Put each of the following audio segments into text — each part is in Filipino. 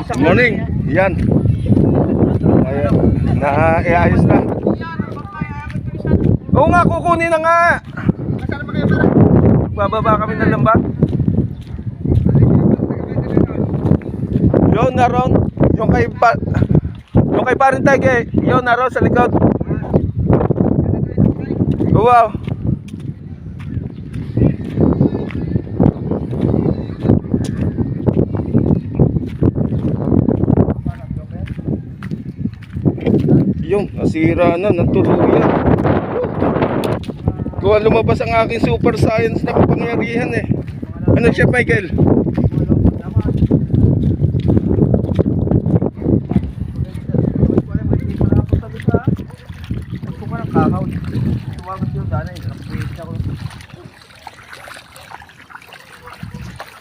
Morning. Yan. Ayan. Na-iayos na. Oo nga, kukunin na nga. Bababa kami ng lambat. Yun na ron. Yung kay pa... Yung kay parin tege. Yun na ron sa likod. Wow. Yung, nasira na, natuluyan. Kuha lumabas ang aking super science na kapangyarihan eh. Ano siya, Michael?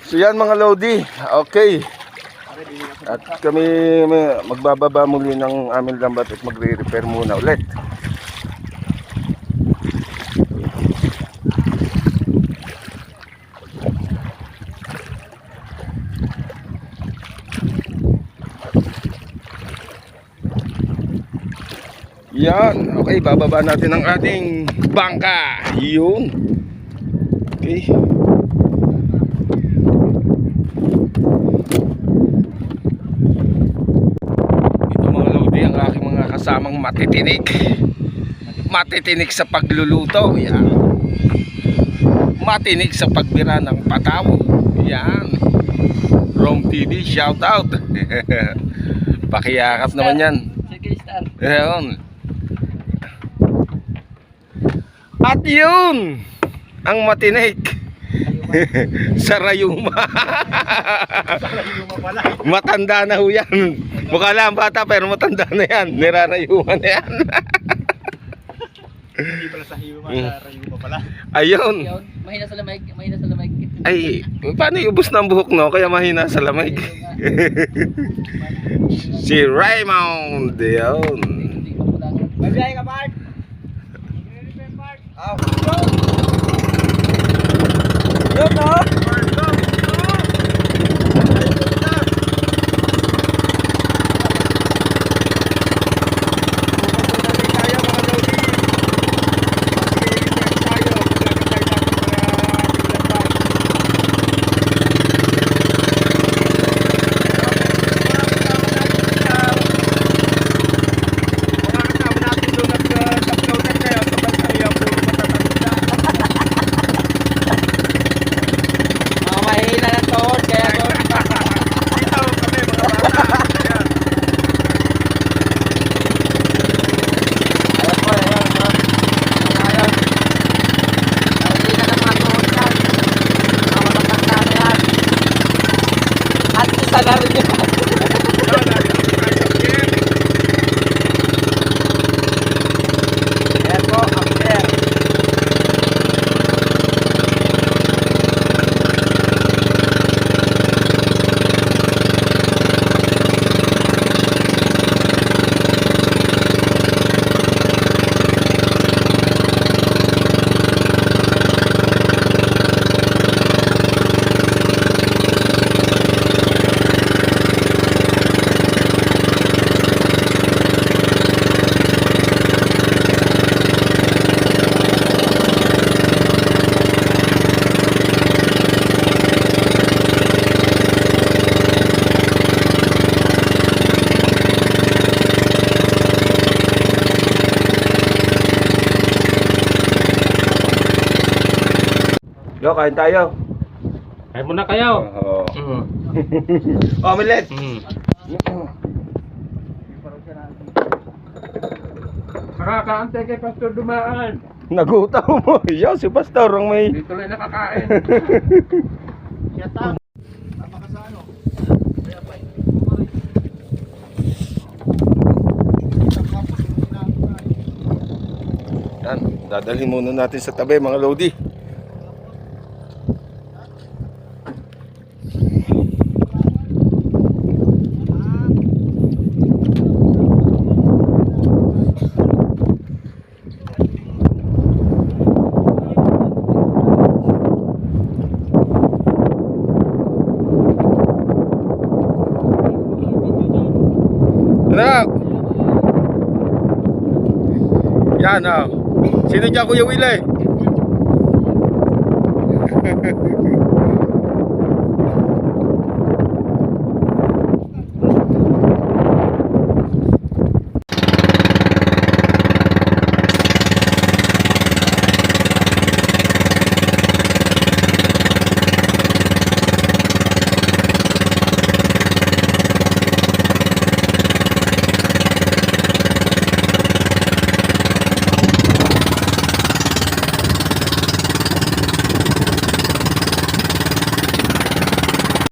So yan mga Lodi, okay. At kami magbababa muli ng aming lambat at magre-repair muna ulit. Yan, okay, bababa natin ang ating bangka. Yun. Okay. Ito mga lodi ang aking mga kasamang matitinik. Matitinik sa pagluluto. Yan. Matinik sa pagbira ng pataw. Yan. Rom TV, shout out. Pakiyakap naman yan. Ayun. At yun, ang matinik. sa Rayuma. matanda na ho yan. Mukha lang bata pero matanda na yan. Nirarayuma na yan. Hindi pala sa hiyo masarayo pa pala. Ayun. Yun, mahina sa lamig, mahina sa lamig. Ay, paano ubos ng buhok no? Kaya mahina sa lamig. si Raymond. Ayun. Hindi ko lang. Mabiyahe ka, Bart! Aw. Yun, no? Mga mahina ng tuhod, kaya ko. Ayun po, ayun, ayun. Ayun. Mahina ng mga tuhod yan. Mga matatanda na yan. At isa Yo, kain tayo. Kain muna kayo. Oo. Mm. Omelette. Mm. Nakakaantay kay Pastor Dumaan. Nagutom mo. Yo, si Pastor ang may... Dito lang nakakain. Yan, dadalhin muna natin sa tabi mga Lodi. Sarap! Yan ah. Sino dyan Kuya Willie? Eh?